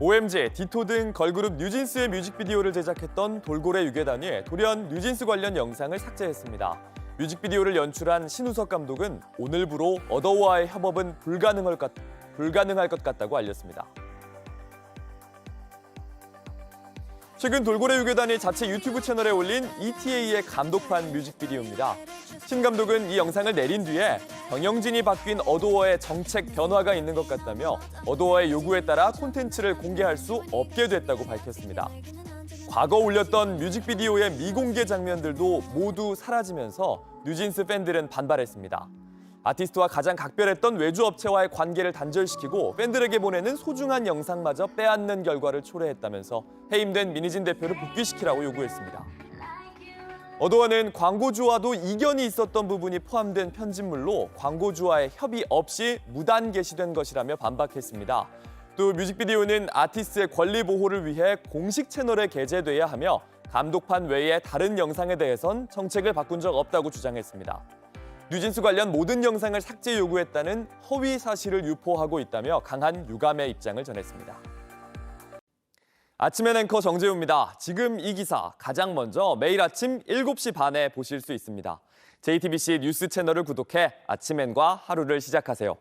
OMG, 디토 등 걸그룹 뉴진스의 뮤직비디오를 제작했던 돌고래 유괴단이 돌연 뉴진스 관련 영상을 삭제했습니다. 뮤직비디오를 연출한 신우석 감독은 오늘부로 어더와의 협업은 불가능할 것, 불가능할 것 같다고 알렸습니다. 최근 돌고래 유괴단이 자체 유튜브 채널에 올린 ETA의 감독판 뮤직비디오입니다. 신 감독은 이 영상을 내린 뒤에 경영진이 바뀐 어도어의 정책 변화가 있는 것 같다며 어도어의 요구에 따라 콘텐츠를 공개할 수 없게 됐다고 밝혔습니다. 과거 올렸던 뮤직비디오의 미공개 장면들도 모두 사라지면서 뉴진스 팬들은 반발했습니다. 아티스트와 가장 각별했던 외주 업체와의 관계를 단절시키고 팬들에게 보내는 소중한 영상마저 빼앗는 결과를 초래했다면서 해임된 민희진 대표를 복귀시키라고 요구했습니다. 어도어는 광고주와도 이견이 있었던 부분이 포함된 편집물로 광고주와의 협의 없이 무단 게시된 것이라며 반박했습니다. 또 뮤직비디오는 아티스트의 권리 보호를 위해 공식 채널에 게재돼야 하며 감독판 외의 다른 영상에 대해선 정책을 바꾼 적 없다고 주장했습니다. 뉴진스 관련 모든 영상을 삭제 요구했다는 허위 사실을 유포하고 있다며 강한 유감의 입장을 전했습니다. 아침엔 앵커 정재우입니다. 지금 이 기사 가장 먼저 매일 아침 7시 반에 보실 수 있습니다. JTBC 뉴스 채널을 구독해 아침엔과 하루를 시작하세요.